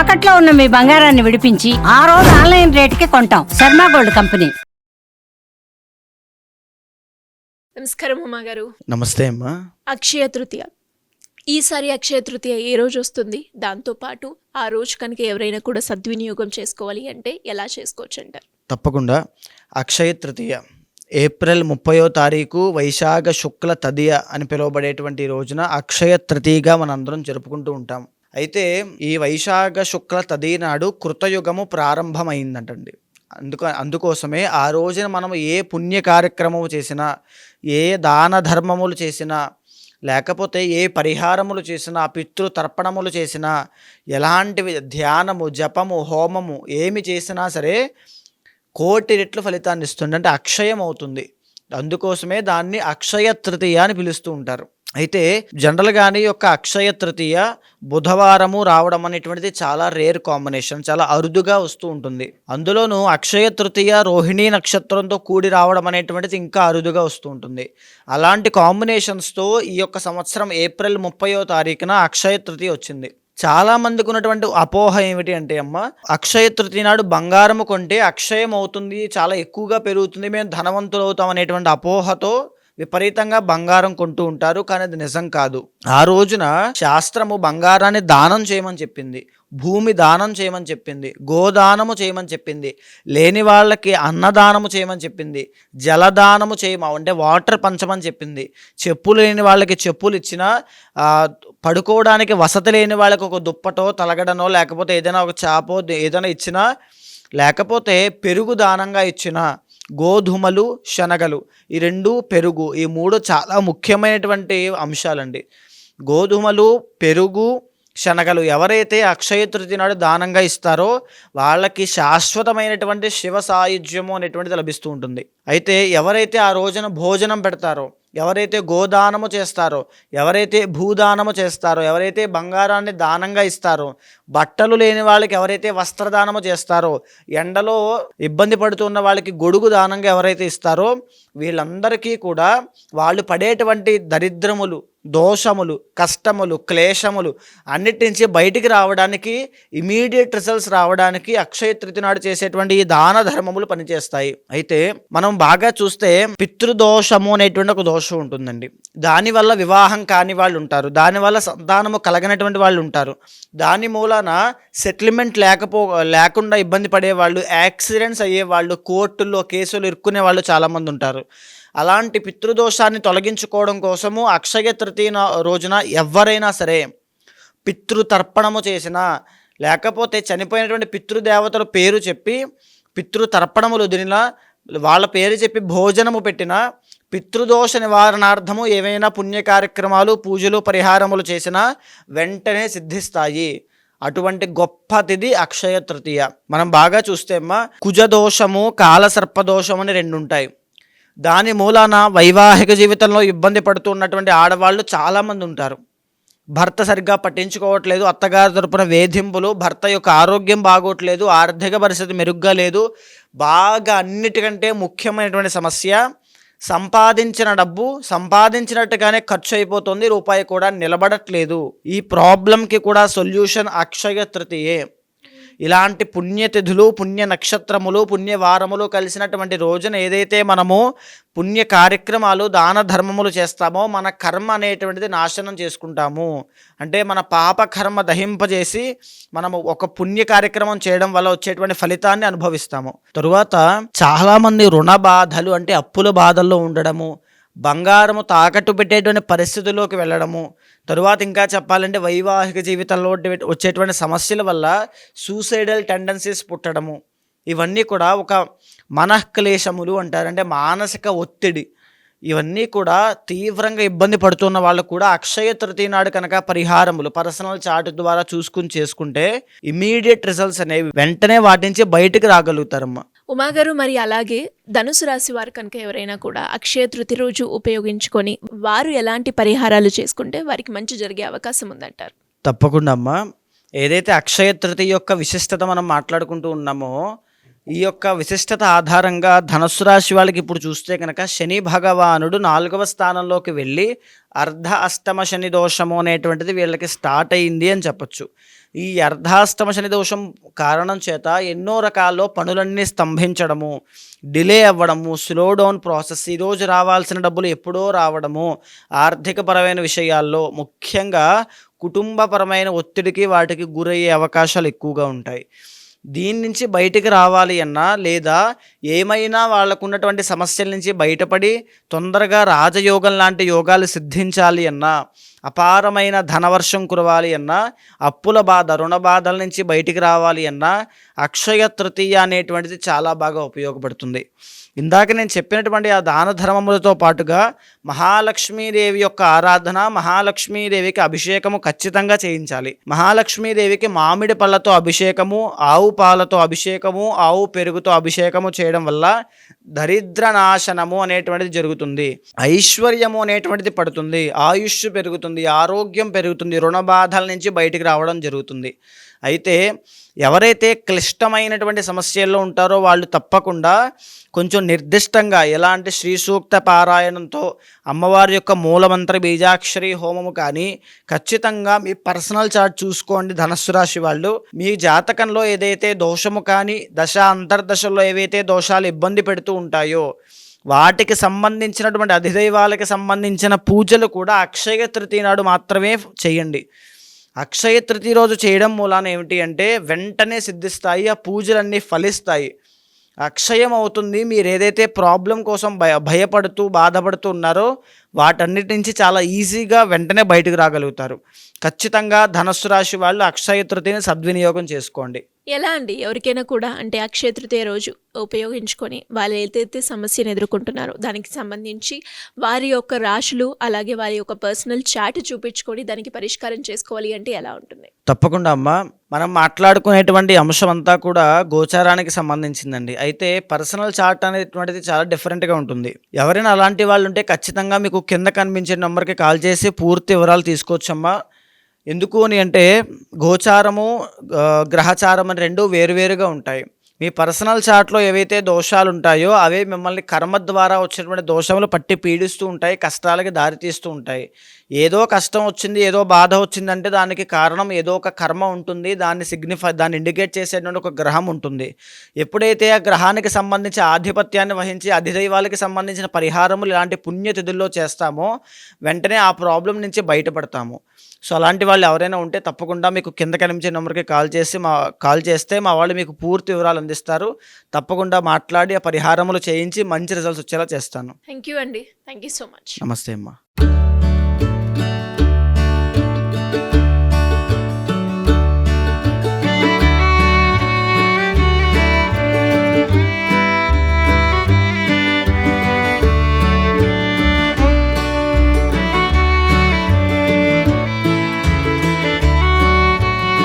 తాకట్లో ఉన్న మీ బంగారాన్ని విడిపించి ఆ రోజు ఆన్లైన్ రేటుకి కొంటాం. Sharma gold company. నమస్కారం ఉమా గారు. నమస్తే అమ్మా. అక్షయ తృతీయ. ఈసారి అక్షయ తృతీయ ఏ రోజు వస్తుంది? దాంతోపాటు ఆ రోజు కనుక ఎవరైనా కూడా సద్వినియోగం చేసుకోవాలి అంటే ఎలా చేసుకోవచ్చు అంటారు తప్పకుండా. అక్షయ తృతీయ. ఏప్రిల్ ముప్పయో తారీఖు వైశాఖ శుక్ల తదియ అని పిలువబడేటువంటి రోజున అక్షయ తృతీయగా మనందరం జరుపుకుంటూ ఉంటాం. అయితే ఈ వైశాఖ శుక్ల తదీనాడు కృతయుగము ప్రారంభమైందంటండి. అందుక అందుకోసమే ఆ రోజున మనం ఏ పుణ్య కార్యక్రమము చేసినా ఏ దాన ధర్మములు చేసినా లేకపోతే ఏ పరిహారములు చేసినా పితృ తర్పణములు చేసినా ఎలాంటివి ధ్యానము జపము హోమము ఏమి చేసినా సరే కోటి రెట్లు ఫలితాన్ని ఇస్తుంది అంటే అక్షయం అవుతుంది అందుకోసమే దాన్ని అక్షయ తృతీయ అని పిలుస్తూ ఉంటారు. అయితే జనరల్గానే యొక్క అక్షయ తృతీయ బుధవారము రావడం అనేటువంటిది చాలా రేర్ కాంబినేషన్ చాలా అరుదుగా వస్తూ ఉంటుంది. అందులోనూ అక్షయ తృతీయ రోహిణీ నక్షత్రంతో కూడి రావడం అనేటువంటిది ఇంకా అరుదుగా వస్తూ ఉంటుంది. అలాంటి కాంబినేషన్స్తో ఈ యొక్క సంవత్సరం ఏప్రిల్ ముప్పయో తారీఖున అక్షయ తృతీయ వచ్చింది. చాలా మందికి ఉన్నటువంటి అపోహ ఏమిటి అంటే అమ్మ అక్షయ తృతీయ నాడు బంగారము కొంటే అక్షయం అవుతుంది చాలా ఎక్కువగా పెరుగుతుంది మేము ధనవంతులు అవుతాం అనేటువంటి అపోహతో విపరీతంగా బంగారం కొంటూ ఉంటారు కానీ అది నిజం కాదు. ఆ రోజున శాస్త్రము బంగారాన్ని దానం చేయమని చెప్పింది భూమి దానం చేయమని చెప్పింది గోదానము చేయమని చెప్పింది లేని వాళ్ళకి అన్నదానము చేయమని చెప్పింది జలదానము చేయమ అంటే వాటర్ పంచమని చెప్పింది. చెప్పులు లేని వాళ్ళకి చెప్పులు ఇచ్చిన పడుకోవడానికి వసతి లేని వాళ్ళకి ఒక దుప్పటో తలగడనో లేకపోతే ఏదైనా ఒక చేపో ఏదైనా ఇచ్చినా లేకపోతే పెరుగు దానంగా ఇచ్చినా గోధుమలు శనగలు ఈ రెండు పెరుగు. ఈ మూడు చాలా ముఖ్యమైనటువంటి అంశాలండి. గోధుమలు పెరుగు శనగలు ఎవరైతే అక్షయ తృతీయ నాడు దానంగా ఇస్తారో వాళ్ళకి శాశ్వతమైనటువంటి శివ సాయుధ్యము అనేటువంటిది లభిస్తూ ఉంటుంది. అయితే ఎవరైతే ఆ రోజున భోజనం పెడతారో ఎవరైతే గోదానము చేస్తారో ఎవరైతే భూదానము చేస్తారో ఎవరైతే బంగారాన్ని దానంగా ఇస్తారో బట్టలు లేని వాళ్ళకి ఎవరైతే వస్త్రదానము చేస్తారో ఎండలో ఇబ్బంది పడుతున్న వాళ్ళకి గొడుగు దానంగా ఎవరైతే ఇస్తారో వీళ్ళందరికీ కూడా వాళ్ళు పడేటువంటి దరిద్రములు దోషములు కష్టములు క్లేశములు అన్నిటి నుంచి బయటికి రావడానికి ఇమీడియట్ రిజల్ట్స్ రావడానికి అక్షయ తృతి నాడు చేసేటువంటి ఈ దాన ధర్మములు పనిచేస్తాయి. అయితే మనం బాగా చూస్తే పితృదోషము అనేటువంటి ఒక దోషం ఉంటుందండి. దానివల్ల వివాహం కాని వాళ్ళు ఉంటారు. దానివల్ల సంతానము కలగనటువంటి వాళ్ళు ఉంటారు. దాని మూలాన సెటిల్మెంట్ లేకపో లేకుండా ఇబ్బంది పడే వాళ్ళు యాక్సిడెంట్స్ అయ్యే వాళ్ళు కోర్టుల్లో కేసులు ఇరుక్కునే వాళ్ళు చాలామంది ఉంటారు. అలాంటి పితృదోషాన్ని తొలగించుకోవడం కోసము అక్షయ చతుర్థి రోజున ఎవరైనా సరే పితృతర్పణము చేసినా లేకపోతే చనిపోయినటువంటి పితృదేవతల పేరు చెప్పి పితృతర్పణములు వదిలినా వాళ్ళ పేరు చెప్పి భోజనము పెట్టిన పితృదోష నివారణార్థము ఏవైనా పుణ్య కార్యక్రమాలు పూజలు పరిహారములు చేసినా వెంటనే సిద్ధిస్తాయి. అటువంటి గొప్ప తిథి అక్షయ తృతీయ. మనం బాగా చూస్తే అమ్మా కుజదోషము కాలసర్పదోషము అని రెండు ఉంటాయి దాని మూలాన వైవాహిక జీవితంలో ఇబ్బంది పడుతున్నటువంటి ఆడవాళ్ళు చాలామంది ఉంటారు. భర్త సరిగ్గా పట్టించుకోవట్లేదు అత్తగారి తరపున వేధింపులు భర్త యొక్క ఆరోగ్యం బాగోట్లేదు ఆర్థిక పరిస్థితి మెరుగ్గా లేదు బాగా అన్నిటికంటే ముఖ్యమైనటువంటి సమస్య సంపాదించిన డబ్బు సంపాదించినట్టుగానే ఖర్చు అయిపోతుంది రూపాయి కూడా నిలబడట్లేదు. ఈ ప్రాబ్లంకి కూడా సొల్యూషన్ అక్షయ తృతీయే. ఇలాంటి పుణ్యతిథులు పుణ్య నక్షత్రములు పుణ్యవారములు కలిసినటువంటి రోజున ఏదైతే మనము పుణ్య కార్యక్రమాలు దాన ధర్మములు చేస్తామో మన కర్మ అనేటువంటిది నాశనం చేసుకుంటాము. అంటే మన పాప కర్మ దహింపజేసి మనము ఒక పుణ్య కార్యక్రమం చేయడం వల్ల వచ్చేటువంటి ఫలితాన్ని అనుభవిస్తాము. తరువాత చాలామంది రుణ బాధలు అంటే అప్పుల బాధల్లో ఉండడము బంగారము తాకట్టు పెట్టేటువంటి పరిస్థితుల్లోకి వెళ్ళడము. తరువాత ఇంకా చెప్పాలంటే వైవాహిక జీవితంలో వచ్చేటువంటి సమస్యల వల్ల సూసైడల్ టెండెన్సీస్ పుట్టడము. ఇవన్నీ కూడా ఒక మనఃక్లేశములు అంటారంటే మానసిక ఒత్తిడి. ఇవన్నీ కూడా తీవ్రంగా ఇబ్బంది పడుతున్న వాళ్ళు కూడా అక్షయ తృతీయ నాడు కనుక పరిహారములు పర్సనల్ చార్ట్ ద్వారా చూసుకుని చేసుకుంటే ఇమీడియట్ రిజల్ట్స్ అనేవి వెంటనే వాటి నుంచి బయటకు రాగలుగుతారమ్మా. ఉమాగారు మరి అలాగే ధనుసు రాశి వారు కనుక ఎవరైనా కూడా అక్షయ తృతి రోజు ఉపయోగించుకొని వారు ఎలాంటి పరిహారాలు చేసుకుంటే వారికి మంచి జరిగే అవకాశం ఉందంటారు? తప్పకుండా అమ్మా. ఏదైతే అక్షయ తృతి యొక్క విశిష్టత మనం మాట్లాడుకుంటూ ఉన్నామో ఈ యొక్క విశిష్టత ఆధారంగా ధనుసు రాశి వాళ్ళకి ఇప్పుడు చూస్తే కనుక శని భగవానుడు నాలుగవ స్థానంలోకి వెళ్ళి అర్ధ అష్టమ శని దోషము అనేటువంటిది వీళ్ళకి స్టార్ట్ అయింది అని చెప్పొచ్చు. ఈ అర్ధాష్టమ శని దోషం కారణం చేత ఎన్నో రకాల్లో పనులన్నీ స్తంభించడము డిలే అవ్వడము స్లో డౌన్ ప్రాసెస్ ఈరోజు రావాల్సిన డబ్బులు ఎప్పుడో రావడము ఆర్థికపరమైన విషయాల్లో ముఖ్యంగా కుటుంబపరమైన ఒత్తిడికి వాటికి గురయ్యే అవకాశాలు ఎక్కువగా ఉంటాయి. దీని నుంచి బయటికి రావాలి అన్నా లేదా ఏమైనా వాళ్ళకు ఉన్నటువంటి సమస్యల నుంచి బయటపడి తొందరగా రాజయోగం లాంటి యోగాలు సిద్ధించాలి అన్నా అపారమైన ధనవర్షం కురవాలి అన్నా అప్పుల బాధ రుణ బాధల నుంచి బయటికి రావాలి అన్నా అక్షయ తృతీయ అనేటువంటిది చాలా బాగా ఉపయోగపడుతుంది. ఇందాక నేను చెప్పినటువంటి ఆ దాన ధర్మములతో పాటుగా మహాలక్ష్మీదేవి యొక్క ఆరాధన మహాలక్ష్మీదేవికి అభిషేకము ఖచ్చితంగా చేయించాలి. మహాలక్ష్మీదేవికి మామిడి పళ్ళతో అభిషేకము ఆవు పాలతో అభిషేకము ఆవు పెరుగుతో అభిషేకము చేయడం వల్ల దరిద్ర నాశనము అనేటువంటిది జరుగుతుంది. ఐశ్వర్యము అనేటువంటిది పడుతుంది. ఆయుష్ పెరుగుతుంది. ఆరోగ్యం పెరుగుతుంది. రుణ బాధల నుంచి బయటికి రావడం జరుగుతుంది. అయితే ఎవరైతే క్లిష్టమైనటువంటి సమస్యల్లో ఉంటారో వాళ్ళు తప్పకుండా కొంచెం నిర్దిష్టంగా ఎలాంటి శ్రీ సూక్త పారాయణంతో అమ్మవారి యొక్క మూలమంత్ర బీజాక్షరి హోమము కానీ ఖచ్చితంగా మీ పర్సనల్ చార్ట్ చూసుకోండి ధనస్సు రాశి వాళ్ళు. మీ జాతకంలో ఏదైతే దోషము కానీ దశ అంతర్దశలో ఏవైతే దోషాలు ఇబ్బంది పెడుతూ ఉంటాయో వాటికి సంబంధించినటువంటి అధిదైవాలకి సంబంధించిన పూజలు కూడా అక్షయ తృతీయ నాడు మాత్రమే చేయండి. అక్షయ తృతీయ రోజు చేయడం మూలాన ఏమిటి అంటే వెంటనే సిద్ధిస్తాయి ఆ పూజలన్నీ ఫలిస్తాయి. అక్షయం అవుతుంది మీరు ఏదైతే ప్రాబ్లం కోసం భయ భయపడుతూ బాధపడుతూ ఉన్నారో వాటన్నిటి నుంచి చాలా ఈజీగా వెంటనే బయటకు రాగలుగుతారు. ఖచ్చితంగా ధనస్సు రాశి వాళ్ళు అక్షయ తృతీయని సద్వినియోగం చేసుకోండి. ఎలా అండి? ఎవరికైనా కూడా అంటే అక్షయ తృతీయ రోజు ఉపయోగించుకొని వాళ్ళు ఏదైతే సమస్యను ఎదుర్కొంటున్నారో దానికి సంబంధించి వారి యొక్క రాశులు అలాగే వారి యొక్క పర్సనల్ చాట్ చూపించుకొని దానికి పరిష్కారం చేసుకోవాలి అంటే ఎలా ఉంటుంది? తప్పకుండా అమ్మ. మనం మాట్లాడుకునేటువంటి అంశం అంతా కూడా గోచారానికి సంబంధించిందండి. అయితే పర్సనల్ చార్ట్ అనేటువంటిది చాలా డిఫరెంట్గా ఉంటుంది. ఎవరైనా అలాంటి వాళ్ళు ఉంటే ఖచ్చితంగా మీకు కింద కనిపించే నెంబర్కి కాల్ చేసి పూర్తి వివరాలు తీసుకోవచ్చమ్మా. ఎందుకు అని అంటే గోచారము గ్రహచారం అని రెండు వేరువేరుగా ఉంటాయి. మీ పర్సనల్ చార్ట్లో ఏవైతే దోషాలు ఉంటాయో అవే మిమ్మల్ని కర్మ ద్వారా వచ్చినటువంటి దోషములు పట్టి పీడిస్తూ ఉంటాయి కష్టాలకి దారితీస్తూ ఉంటాయి. ఏదో కష్టం వచ్చింది ఏదో బాధ వచ్చిందంటే దానికి కారణం ఏదో ఒక కర్మ ఉంటుంది దాన్ని సిగ్నిఫై దాన్ని ఇండికేట్ చేసేటువంటి ఒక గ్రహం ఉంటుంది. ఎప్పుడైతే ఆ గ్రహానికి సంబంధించి ఆధిపత్యాన్ని వహించి అధిదైవాలకి సంబంధించిన పరిహారములు ఇలాంటి పుణ్యతిథుల్లో చేస్తామో వెంటనే ఆ ప్రాబ్లం నుంచి బయటపడతాము. సో అలాంటి వాళ్ళు ఎవరైనా ఉంటే తప్పకుండా మీకు కింద కనిపించే నెంబర్కి కాల్ చేసి మా కాల్ చేస్తే మా వాళ్ళు మీకు పూర్తి వివరాలు అందిస్తారు. తప్పకుండా మాట్లాడి ఆ పరిహారములు చేయించి మంచి రిజల్ట్స్ వచ్చేలా చేస్తాను. థ్యాంక్ యూ అండి. థ్యాంక్ యూ సో మచ్ నమస్తే అమ్మా.